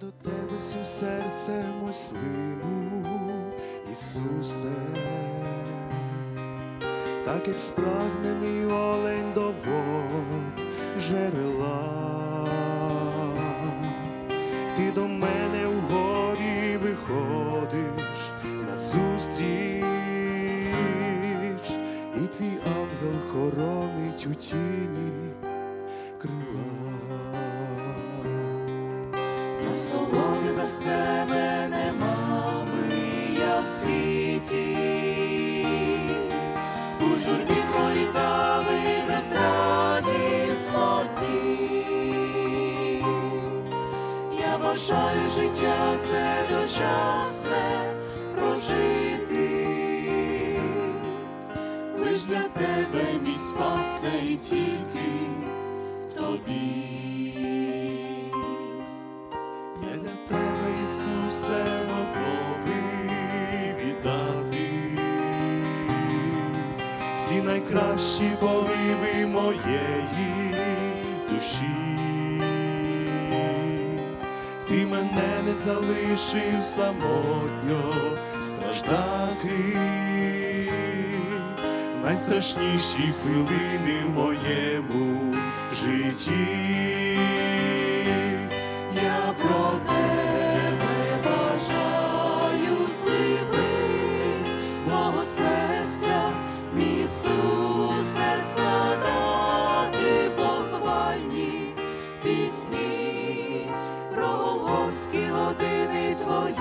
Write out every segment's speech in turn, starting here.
До тебе всім серцем ось лину, Ісусе, так як спрагнений олень до вод джерела. Ти до мене у горі виходиш на зустріч, і твій ангел хоронить у тіні Насолоди без тебе нема я в світі, у журбі пролітали безрадісно дні. Я бажаю життя це дочасне прожити, лиш для тебе мій спасе і тільки в тобі. Ісусе, готовий віддати всі найкращі пориви моєї душі. Ти мене не залишив самотньо страждати. Найстрашніші хвилини в моєму житті. Ісусе, складати похвальні пісні, про голгофські години твої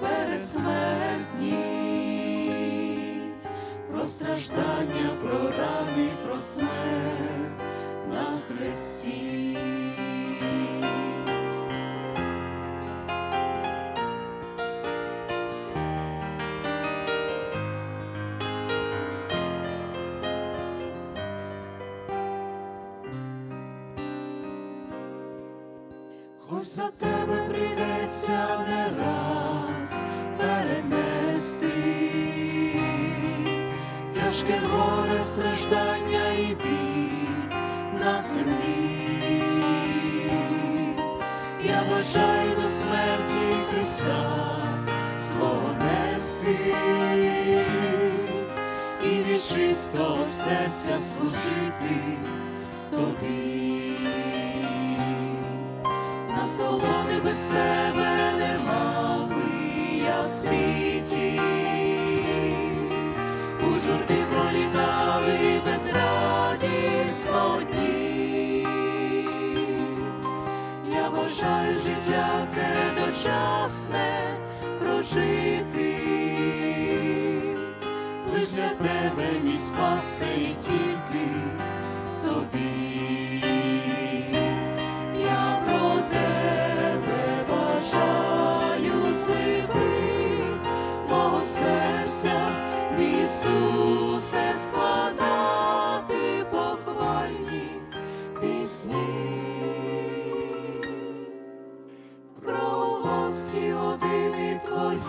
передсмертні, про страждання, про рани, про смерть на хресті. Хоч за тебе прийдеться не раз перенести. Тяжке горе, страждання і біль на землі. Я бажаю до смерті Христа свого нести. І від чистого серця служити тобі насолоди без себе нема я в світі, у журбі пролітали безрадісно дні. Я бажаю життя це дочасне прожити, лиш для тебе мій спасе і тільки голгофські години твої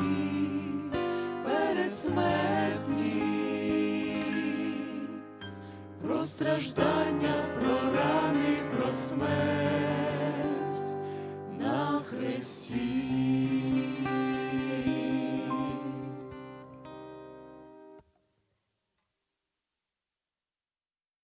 передсмертні про страждання, про рани, про смерть на хресті.